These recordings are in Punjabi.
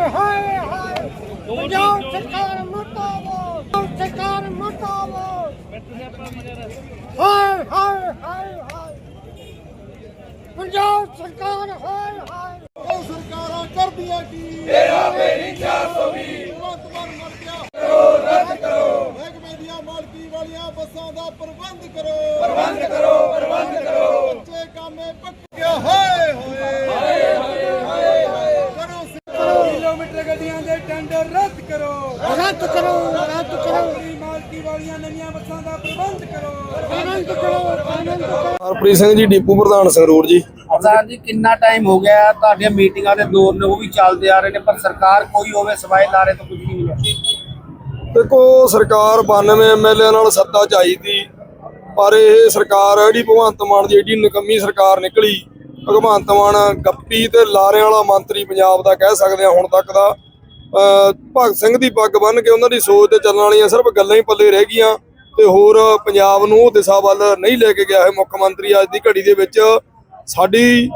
ਸਰਕਾਰ ਹਾਏ ਹਾਏ। ਪੰਜਾਬ ਸਰਕਾਰ ਮੁਰਦਾਬਾਦ। ਸਰਕਾਰ ਮੁਰਦਾਬਾਦ। ਹਾਏ ਹਾਏ ਹਾਏ ਹਾਏ। ਪੰਜਾਬ ਸਰਕਾਰ ਹਾਏ ਹਾਏ। ਉਹ ਸਰਕਾਰਾਂ ਕਰਦੀਆਂ ਕੀ? ਤੇਰਾ ਮੇਰੀ 420 ਵਰਤਮਾਨ ਮਰ ਗਿਆ ਕਰੋ ਰੱਦ ਕਰੋ। ਮਹਿਕਮੇ ਦੀਆਂ ਮਾਲਕੀ ਵਾਲੀਆਂ ਬੱਸਾਂ ਦਾ ਪ੍ਰਬੰਧ ਕਰੋ ਪ੍ਰਬੰਧ ਕਰੋ ਪ੍ਰਬੰਧ ਕਰੋ ਬੱਚੇ ਕਾਮੇ ਪੱਕਿਆ ਹਾਏ ਹੋਏ ਹਾਏ ਹਾਏ ਹਾਏ ਕਰੋ ਕਿਲੋਮੀਟਰ ਗੱਡੀਆਂ ਦੇ ਟੈਂਡਰ ਰੱਦ ਕਰੋ। ਰੱਦ ਕਰੋ ਰੱਦ ਕਰੋ। ਮਾਲਕੀ ਵਾਲੀਆਂ ਨਵੀਆਂ ਬੱਸਾਂ ਦਾ ਪ੍ਰਬੰਧ ਕਰੋ। ਆਨੰਦ ਕਰੋ ਹਰਪ੍ਰੀਤ ਸਿੰਘ ਜੀ ਡਿਪੂ ਪ੍ਰਧਾਨ ਸੰਗਰੂਰ ਜੀ। ਸਰਦਾਰ ਜੀ ਕਿੰਨਾ ਟਾਈਮ ਹੋ ਗਿਆ? ਹੈ? ਤੁਹਾਡੀਆਂ ਮੀਟਿੰਗਾਂ ਦੇ ਦੌਰ ਨੇ ਉਹ ਵੀ ਚੱਲਦੇ ਆ ਰਹੇ ਨੇ ਪਰ ਸਰਕਾਰ ਕੋਈ ਹੋਵੇ ਸਵਾਏ ਲਾਰੇ ਤੋਂ ਕੁਝ ਨਹੀਂ ਮਿਲਿਆ। ਦੇਖੋ ਸਰਕਾਰ 92 ਐਮਐਲਏ ਨਾਲ ਸੱਤਾ ਚਾਹੀਦੀ ਪਰ ਇਹ ਸਰਕਾਰ ਜਿਹੜੀ ਭਗਵੰਤ ਮਾਨ ਦੀ ਏਡੀ ਨਿਕੰਮੀ ਸਰਕਾਰ ਨਿਕਲੀ ਭਗਵੰਤ ਮਾਨ ਗੱਪੀ ਤੇ ਲਾਰਿਆਂ ਵਾਲਾ ਮੰਤਰੀ ਪੰਜਾਬ ਦਾ ਕਹਿ ਸਕਦੇ ਆ ਹੁਣ ਤੱਕ ਦਾ। ਭਗਤ ਸਿੰਘ ਦੀ ਪੱਗ ਬੰਨ ਕੇ ਉਹਨਾਂ ਦੀ ਸੋਚ ਤੇ ਚੱਲਣ ਵਾਲੀਆਂ ਸਿਰਫ ਗੱਲਾਂ ਹੀ ਪੱਲੇ ਰਹਿ ਗਈਆਂ ਤੇ ਹੋਰ ਪੰਜਾਬ ਨੂੰ ਉਹ ਦਿਸ਼ਾ ਵੱਲ ਨਹੀਂ ਲੈ ਕੇ ਗਿਆ ਹੈ ਮੁੱਖ ਮੰਤਰੀ ਅੱਜ ਦੀ ਘੜੀ ਦੇ ਵਿੱਚ ਸਾਡੀ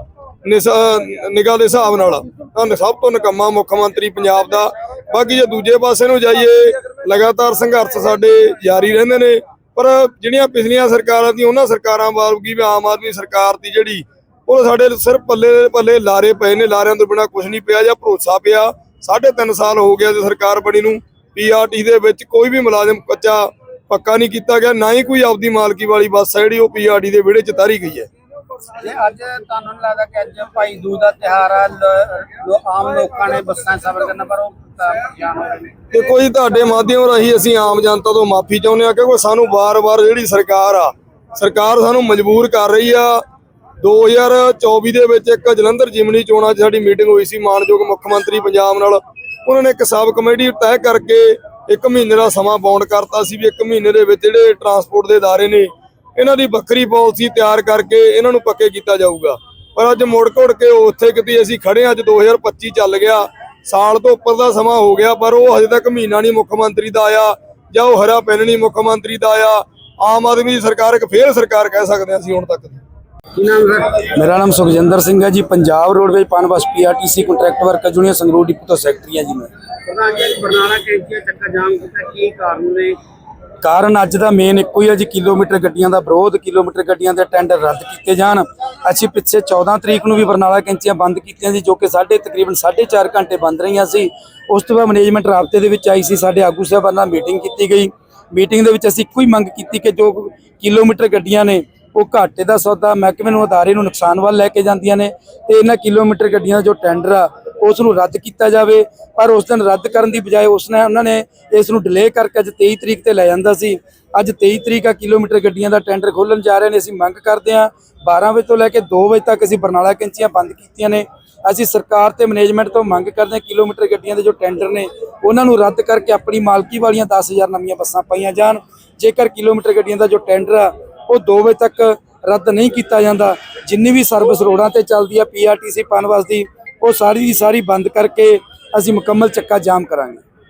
ਨਿਗਾਹ ਦੇ ਹਿਸਾਬ ਨਾਲ। ਤਾਂ ਸਭ ਤੋਂ ਨਿਕੰਮਾ ਮੁੱਖ ਮੰਤਰੀ ਪੰਜਾਬ ਦਾ। ਬਾਕੀ ਜੇ ਦੂਜੇ ਪਾਸੇ ਨੂੰ ਜਾਈਏ, ਲਗਾਤਾਰ ਸੰਘਰਸ਼ ਸਾਡੇ ਜਾਰੀ ਰਹਿੰਦੇ ਨੇ। ਪਰ ਜਿਹੜੀਆਂ ਪਿਛਲੀਆਂ ਸਰਕਾਰਾਂ ਦੀ ਉਹਨਾਂ ਸਰਕਾਰਾਂ ਵਰਗੀ ਵੀ ਆਮ ਆਦਮੀ ਸਰਕਾਰ ਦੀ ਜਿਹੜੀ, ਉਹ ਸਾਡੇ ਸਿਰ ਪੱਲੇ ਪੱਲੇ ਲਾਰੇ ਪਏ ਨੇ। ਲਾਰਿਆਂ ਤੋਂ ਬਿਨਾ ਕੁਝ ਨਹੀਂ ਪਿਆ ਜਾਂ ਭਰੋਸਾ ਪਿਆ। ਸਾਢੇ ਤਿੰਨ ਸਾਲ ਹੋ ਗਿਆ ਜੇ ਸਰਕਾਰ ਬਣੀ ਨੂੰ। ਪੀਆਰਟੀ ਦੇ ਵਿੱਚ ਕੋਈ ਵੀ ਮੁਲਾਜ਼ਮ ਕੱਚਾ ਪੱਕਾ ਨਹੀਂ ਕੀਤਾ ਗਿਆ ਨਾ ਹੀ ਕੋਈ ਆਪਦੀ ਮਾਲਕੀ ਵਾਲੀ ਬੱਸ ਹੈ ਜਿਹੜੀ ਉਹ ਪੀਆਰਟੀ ਦੇ ਵਿਹੜੇ 'ਚ ਤਾਰੀ ਗਈ ਹੈ। ਤੇ ਅੱਜ ਤੁਹਾਨੂੰ ਨੀ ਲੱਗਦਾ ਕਿ ਅੱਜ ਭਾਈ ਦੂਜ ਦਾ ਤਿਹਾਰ ਆ ਲ- ਲੋ- ਆਮ ਲੋਕਾਂ ਨੇ ਬੱਸਾਂ 'ਚ ਸਫ਼ਰ ਕਰਨਾ ਪਰ ਉਹ ਤਾਂ ਪਰੇਸ਼ਾਨ ਹੋ ਰਹੇ ਨੇ? ਦੇਖੋ ਜੀ ਤੁਹਾਡੇ ਮਾਧਿਅਮ ਰਾਹੀਂ ਅਸੀਂ ਆਮ ਜਨਤਾ ਤੋਂ ਮਾਫੀ ਚਾਹੁੰਦੇ ਆ ਕਿਉਂਕਿ ਸਾਨੂੰ ਵਾਰ-ਵਾਰ ਜਿਹੜੀ ਸਰਕਾਰ ਆ ਸਰਕਾਰ ਸਾਨੂੰ ਮਜਬੂਰ ਕਰ ਰਹੀ ਆ। 2024 ਦੇ ਵਿੱਚ ਇੱਕ ਜਲੰਧਰ ਜਿਮਨੀ ਚੋਣਾਂ 'ਚ ਸਾਡੀ ਮੀਟਿੰਗ ਹੋਈ ਸੀ ਮਾਨਯੋਗ ਮੁੱਖ ਮੰਤਰੀ ਪੰਜਾਬ ਨਾਲ ਉਹਨਾਂ ਨੇ ਇੱਕ ਸਬ ਕਮੇਟੀ ਤੈਅ ਕਰਕੇ ਇੱਕ ਮਹੀਨੇ ਦਾ ਸਮਾਂ ਬੌਂਡ ਕਰਤਾ ਸੀ ਵੀ ਇੱਕ ਮਹੀਨੇ ਦੇ ਵਿੱਚ ਜਿਹੜੇ ਟਰਾਂਸਪੋਰਟ ਦੇ ادارے ਨੇ ਇਹਨਾਂ ਦੀ ਵੱਖਰੀ ਪਾਲਿਸੀ ਤਿਆਰ ਕਰਕੇ ਇਹਨਾਂ ਨੂੰ ਪੱਕੇ ਕੀਤਾ ਜਾਊਗਾ ਪਰ ਅੱਜ ਮੁੜ ਘੁੜ ਕੇ ਉੱਥੇ ਕਿਤੇ ਅਸੀਂ ਖੜੇ ਹਾਂ, ਅੱਜ 2025 ਚੱਲ ਗਿਆ ਸਾਲ ਤੋਂ ਉੱਪਰ ਦਾ ਸਮਾਂ ਹੋ ਗਿਆ ਪਰ ਉਹ ਹਜੇ ਤੱਕ ਮਹੀਨਾ ਨਹੀਂ ਮੁੱਖ ਮੰਤਰੀ ਦਾ ਆਇਆ ਜਾਂ ਉਹ ਹਰਾ ਪੈਨ ਨਹੀਂ ਮੁੱਖ ਮੰਤਰੀ ਦਾ ਆਇਆ ਆਮ ਆਦਮੀ ਦੀ ਸਰਕਾਰ ਇੱਕ ਫੇਰ ਸਰਕਾਰ ਕਹਿ ਸਕਦੇ ਹਾਂ ਅਸੀਂ ਹੁਣ ਤੱਕ ਦੀ ਕੀ ਨਾਮ ਹੈ ਮੇਰਾ ਨਾਮ ਸੁਖਜਿੰਦਰ ਸਿੰਘ ਹੈ ਜੀ Punjab roadways Punbus PRTC contract worker junior Sangrur depot ਤੋਂ ਸੈਕਟਰੀ ਹਾਂ ਜੀ ਮੈਂ। ਕਾਰਨ ਅੱਜ ਦਾ ਮੇਨ ਇੱਕੋ ਹੀ ਹੈ ਜੀ ਕਿਲੋਮੀਟਰ ਗੱਡੀਆਂ ਦਾ ਵਿਰੋਧ ਕਿਲੋਮੀਟਰ ਗੱਡੀਆਂ ਦੇ ਟੈਂਡਰ ਰੱਦ ਕੀਤੇ ਜਾਣ। ਅਸੀਂ ਪਿੱਛੇ 14 ਤਰੀਕ ਨੂੰ ਵੀ ਬਰਨਾਲਾ ਕੈਂਚੀਆਂ ਬੰਦ ਕੀਤੀਆਂ ਸੀ ਜੋ ਕਿ ਸਾਡੇ ਤਕਰੀਬਨ 4.5 ਘੰਟੇ ਬੰਦ ਰਹੀਆਂ ਸੀ। ਉਸ ਤੋਂ ਬਾਅਦ ਮੈਨੇਜਮੈਂਟ ਰਾਬਤੇ ਦੇ ਵਿੱਚ ਆਈ ਸੀ ਸਾਡੇ ਆਗੂ ਸਾਹਿਬਾਨ ਨਾਲ ਮੀਟਿੰਗ ਕੀਤੀ ਗਈ। ਮੀਟਿੰਗ ਦੇ ਵਿੱਚ ਅਸੀਂ ਇੱਕੋ ਹੀ ਮੰਗ ਕੀਤੀ ਕਿ ਜੋ ਕਿਲੋਮੀਟਰ ਗੱਡੀਆਂ ਨੇ ਉਹ ਘਾਟੇ ਦਾ ਸੌਦਾ ਮਹਿਕਮੇ ਨੂੰ, ਅਦਾਰੇ ਨੂੰ ਨੁਕਸਾਨ ਵੱਲ ਲੈ ਕੇ ਜਾਂਦੀਆਂ ਨੇ ਤੇ ਇਹਨਾਂ ਕਿਲੋਮੀਟਰ ਗੱਡੀਆਂ ਦਾ ਜੋ ਟੈਂਡਰ ਆ, ਉਸ ਨੂੰ ਰੱਦ ਕੀਤਾ ਜਾਵੇ। ਪਰ ਉਸ ਦਿਨ ਰੱਦ ਕਰਨ ਦੀ ਬਜਾਏ ਉਸ ਨੇ, ਉਹਨਾਂ ਨੇ ਇਸ ਨੂੰ ਡਿਲੇ ਕਰਕੇ ਅੱਜ 23 ਤਰੀਕ ਤੇ ਲੈ ਜਾਂਦਾ ਸੀ। ਅੱਜ 23 ਤਰੀਕ ਆ, ਕਿਲੋਮੀਟਰ ਗੱਡੀਆਂ ਦਾ ਟੈਂਡਰ ਖੋਲਣ ਜਾ ਰਹੇ ਨੇ। ਅਸੀਂ ਮੰਗ ਕਰਦੇ ਹਾਂ 12 ਵਜੇ ਤੋਂ ਲੈ ਕੇ 2 ਵਜੇ ਤੱਕ ਅਸੀਂ ਬਰਨਾਲਾ ਕੈਂਚੀਆਂ ਬੰਦ ਕੀਤੀਆਂ ਨੇ। ਅਸੀਂ ਸਰਕਾਰ ਤੇ ਮੈਨੇਜਮੈਂਟ ਤੋਂ ਮੰਗ ਕਰਦੇ ਹਾਂ, ਕਿਲੋਮੀਟਰ ਗੱਡੀਆਂ ਦੇ ਜੋ ਟੈਂਡਰ ਨੇ, ਉਹਨਾਂ ਨੂੰ ਰੱਦ ਕਰਕੇ ਆਪਣੀ ਮਾਲਕੀ ਵਾਲੀਆਂ 10000 ਨਵੀਆਂ ਬੱਸਾਂ ਪਾਈਆਂ ਜਾਣ। ਜੇਕਰ ਕਿਲੋਮੀਟਰ ਗੱਡੀਆਂ ਦਾ ਜੋ ਟੈਂਡਰ ਆ ਉਹ 2 ਵਜੇ ਤੱਕ ਰੱਦ ਨਹੀਂ ਕੀਤਾ ਜਾਂਦਾ ਜਿੰਨੀ ਵੀ ਸਰਵਿਸ ਰੋਡਾਂ ਤੇ ਚੱਲਦੀ ਆ ਪੀਆਰਟੀਸੀ ਪਨਬਸ ਦੀ ਉਹ ਸਾਰੀ ਦੀ ਸਾਰੀ ਬੰਦ ਕਰਕੇ ਅਸੀਂ ਮੁਕੰਮਲ ਚੱਕਾ ਜਾਮ ਕਰਾਂਗੇ